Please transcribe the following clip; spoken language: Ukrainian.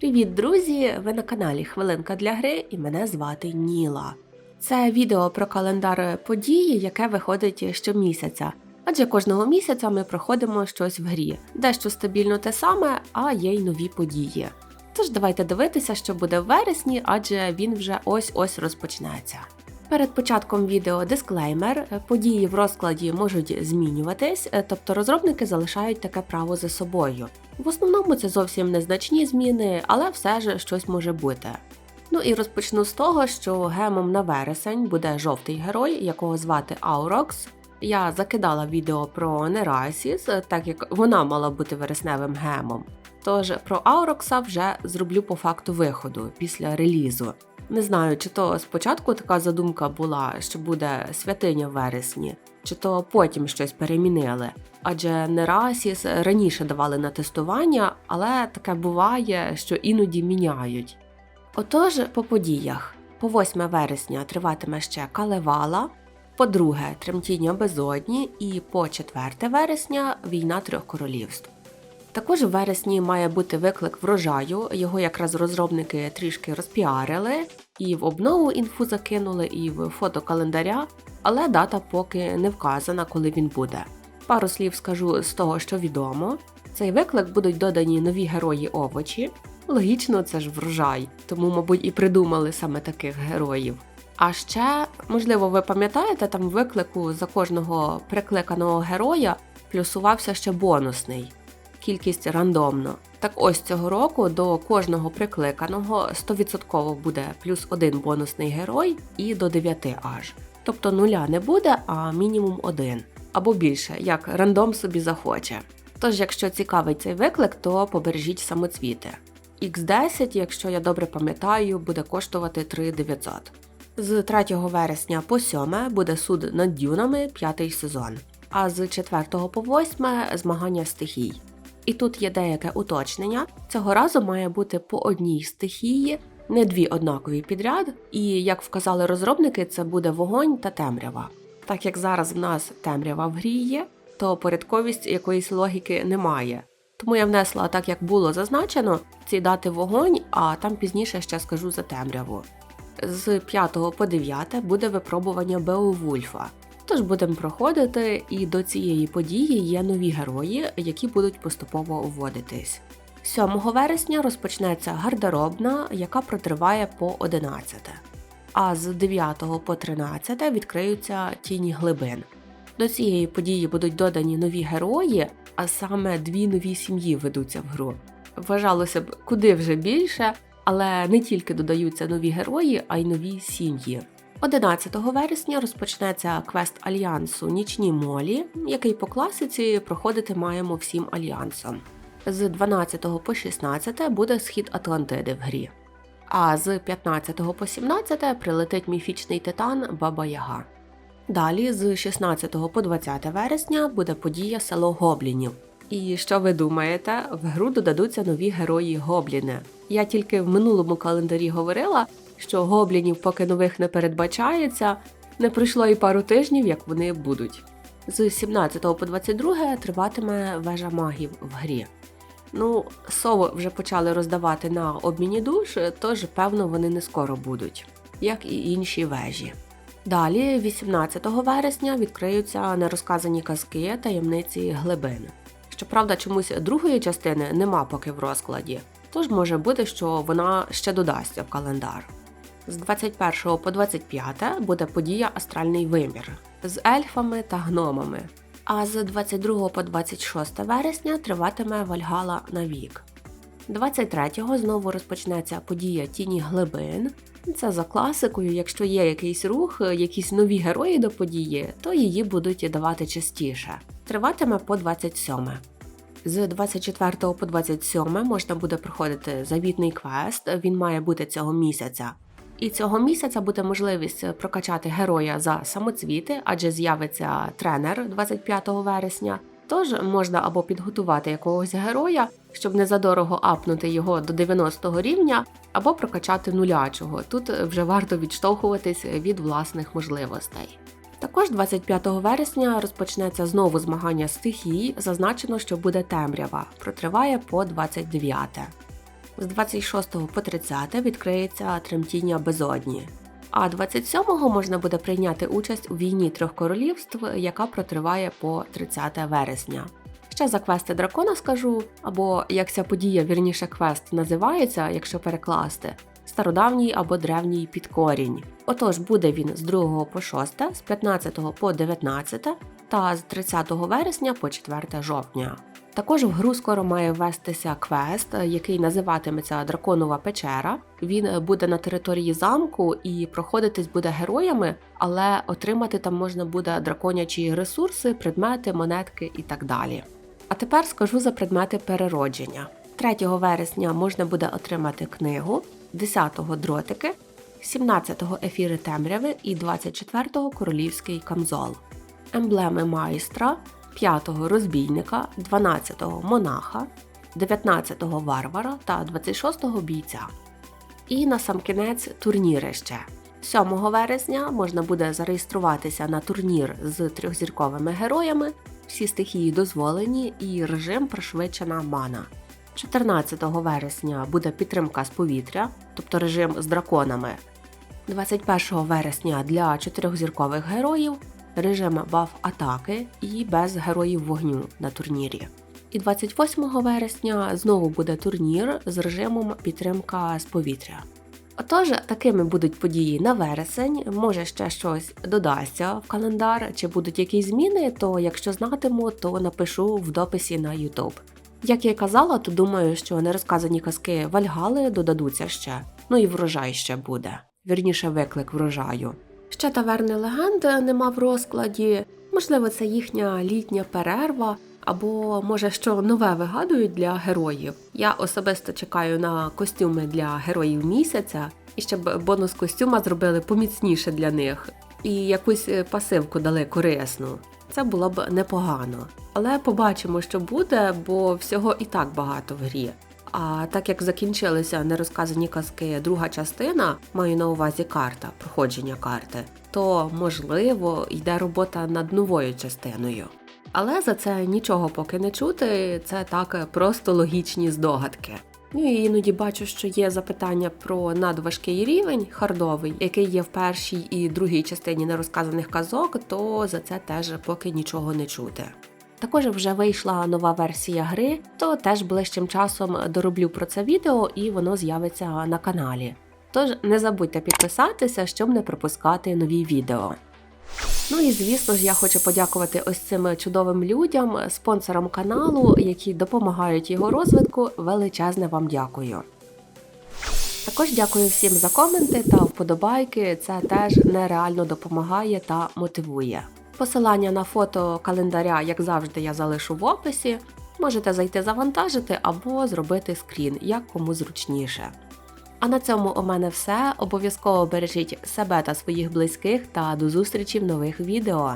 Привіт, друзі! Ви на каналі Хвилинка для гри і мене звати Ніла. Це відео про календар події, яке виходить щомісяця. Адже кожного місяця ми проходимо щось в грі, дещо стабільно те саме, а є й нові події. Тож давайте дивитися, що буде в вересні, адже він вже ось-ось розпочнеться. Перед початком відео дисклеймер: події в розкладі можуть змінюватись, тобто розробники залишають таке право за собою. В основному це зовсім незначні зміни, але все ж щось може бути. Ну і розпочну з того, що гемом на вересень буде жовтий герой, якого звати Аурокс. Я закидала відео про Нерасіс, так як вона мала бути вересневим гемом. Тож про Аурокса вже зроблю по факту виходу після релізу. Не знаю, чи то спочатку така задумка була, що буде святиня в вересні, чи то потім щось перемінили. Адже Нерасіс раніше давали на тестування, але таке буває, що іноді міняють. Отож, по подіях, по 8 вересня триватиме ще Калевала, по друге тремтіння безодні, і по 4 вересня війна трьох королівств. Також в вересні має бути виклик врожаю, його якраз розробники трішки розпіарили, і в обнову інфу закинули, і в фото календаря, але дата поки не вказана, коли він буде. Пару слів скажу з того, що відомо. Цей виклик будуть додані нові герої овочі. Логічно, це ж врожай, тому, мабуть, і придумали саме таких героїв. А ще, можливо, ви пам'ятаєте, там виклику за кожного прикликаного героя плюсувався ще бонусний кількість рандомно. Так ось цього року до кожного прикликаного 100% буде плюс один бонусний герой і до 9 аж. Тобто нуля не буде, а мінімум один. Або більше, як рандом собі захоче. Тож, якщо цікавий цей виклик, то побережіть самоцвіти. X10, якщо я добре пам'ятаю, буде коштувати 3900. З 3 вересня по 7 буде суд над дюнами п'ятий сезон, а з 4 по 8 змагання стихій. І тут є деяке уточнення. Цього разу має бути по одній стихії, не дві однакові підряд, і як вказали розробники, це буде вогонь та темрява. Так як зараз в нас темрява в грі є, то порядковість якоїсь логіки немає. Тому я внесла так, як було зазначено, ці дати вогонь, а там пізніше ще скажу за темряву. З 5 по 9 буде випробування Беовульфа. Тож будемо проходити, і до цієї події є нові герої, які будуть поступово вводитись. 7 вересня розпочнеться гардеробна, яка протриває по 11, а з 9 по 13 відкриються тіні глибин. До цієї події будуть додані нові герої, а саме дві нові сім'ї ведуться в гру. Вважалося б, куди вже більше, але не тільки додаються нові герої, а й нові сім'ї. 11 вересня розпочнеться квест альянсу Нічні Молі, який по класиці проходити маємо всім альянсом. З 12 по 16 буде схід Атлантиди в грі. А з 15 по 17 прилетить міфічний титан Баба Яга. Далі, з 16 по 20 вересня, буде подія село Гоблінів. І що ви думаєте, в гру додадуться нові герої гобліни. Я тільки в минулому календарі говорила, що гоблінів поки нових не передбачається, не пройшло і пару тижнів, як вони будуть. З 17 по 22 триватиме вежа магів в грі. Ну, сови вже почали роздавати на обміні душ, тож, певно, вони не скоро будуть, як і інші вежі. Далі, 18 вересня, відкриються нерозказані казки таємниці глибин. Щоправда, чомусь другої частини нема поки в розкладі, тож може бути, що вона ще додасться в календар. З 21 по 25 буде подія Астральний вимір з ельфами та гномами. А з 22 по 26 вересня триватиме Вальгала на вік. 23-го знову розпочнеться подія Тіні глибин. Це за класикою, якщо є якийсь рух, якісь нові герої до події, то її будуть давати частіше. Триватиме по 27. З 24 по 27 можна буде проходити завітний квест, він має бути цього місяця. І цього місяця буде можливість прокачати героя за самоцвіти, адже з'явиться тренер 25 вересня. Тож можна або підготувати якогось героя, щоб незадорого апнути його до 90 рівня, або прокачати нулячого. Тут вже варто відштовхуватись від власних можливостей. Також 25 вересня розпочнеться знову змагання стихій. Зазначено, що буде темрява, протриває по 29. З 26 по 30 відкриється тремтіння безодні. А 27-го можна буде прийняти участь у війні трьох королівств, яка протриває по 30 вересня. Ще за квести дракона скажу, або як ця подія, вірніше квест називається, якщо перекласти, стародавній або древній підкорінь. Отож, буде він з 2 по 6, з 15 по 19 та з 30 вересня по 4 жовтня. Також в гру скоро має ввестися квест, який називатиметься Драконова печера. Він буде на території замку і проходитись буде героями, але отримати там можна буде драконячі ресурси, предмети, монетки і так далі. А тепер скажу за предмети переродження. 3 вересня можна буде отримати книгу, 10-го дротики, 17-го ефіри темряви і 24-го королівський камзол. Емблеми майстра, 5-го розбійника, 12-го монаха, 19-го варвара та 26-го бійця. І на сам кінець турнірище. 7 вересня можна буде зареєструватися на турнір з трьохзірковими героями, всі стихії дозволені і режим пришвидшена мана. 14 вересня буде підтримка з повітря, тобто режим з драконами. 21 вересня для чотирьохзіркових героїв режим баф атаки і без героїв вогню на турнірі. І 28 вересня знову буде турнір з режимом підтримка з повітря. Отож, такими будуть події на вересень, може ще щось додасться в календар, чи будуть якісь зміни, то якщо знатиму, то напишу в дописі на YouTube. Як я казала, то думаю, що нерозказані казки Вальгали додадуться ще, ну і врожай ще буде, вірніше виклик врожаю. Ще таверни легенд нема в розкладі, можливо, це їхня літня перерва, або може що нове вигадують для героїв. Я особисто чекаю на костюми для героїв місяця і щоб бонус костюма зробили поміцніше для них, і якусь е, пасивку дали корисну. Це було б непогано. Але побачимо, що буде, бо всього і так багато в грі. А так як закінчилися нерозказані казки друга частина, маю на увазі карта, проходження карти, то можливо йде робота над новою частиною. Але за це нічого поки не чути, це так просто логічні здогадки. Ну і іноді бачу, що є запитання про надважкий рівень хардовий, який є в першій і другій частині нерозказаних казок, то за це теж поки нічого не чути. Також вже вийшла нова версія гри, то теж ближчим часом дороблю про це відео і воно з'явиться на каналі. Тож не забудьте підписатися, щоб не пропускати нові відео. Ну і звісно ж, я хочу подякувати ось цим чудовим людям, спонсорам каналу, які допомагають його розвитку. Величезне вам дякую. Також дякую всім за коменти та вподобайки. Це теж нереально допомагає та мотивує. Посилання на фото календаря, як завжди, я залишу в описі. Можете зайти завантажити або зробити скрін, як кому зручніше. А на цьому у мене все. Обов'язково бережіть себе та своїх близьких та до зустрічі в нових відео.